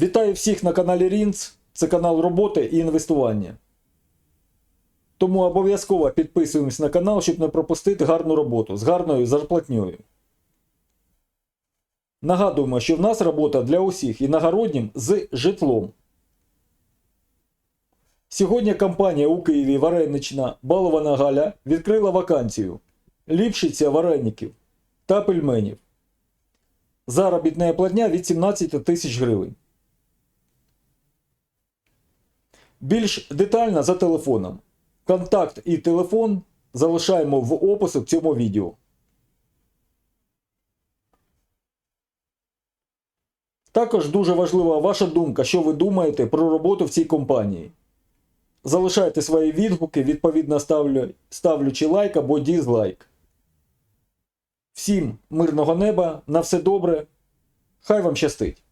Вітаю всіх на каналі Рінц. Це канал роботи і інвестування. Тому обов'язково підписуємось на канал, щоб не пропустити гарну роботу з гарною зарплатньою. Нагадуємо, що в нас робота для усіх іногороднім з житлом. Сьогодні компанія у Києві Варенична Балована Галя відкрила вакансію Ліпшиця вареників та пельменів. Заробітна платня від 17 тисяч гривень. Більш детально за телефоном. Контакт і телефон залишаємо в описі в цьому відео. Також дуже важлива ваша думка, що ви думаєте про роботу в цій компанії. Залишайте свої відгуки, відповідно ставлю, ставлячи лайк або дізлайк. Всім мирного неба, на все добре. Хай вам щастить!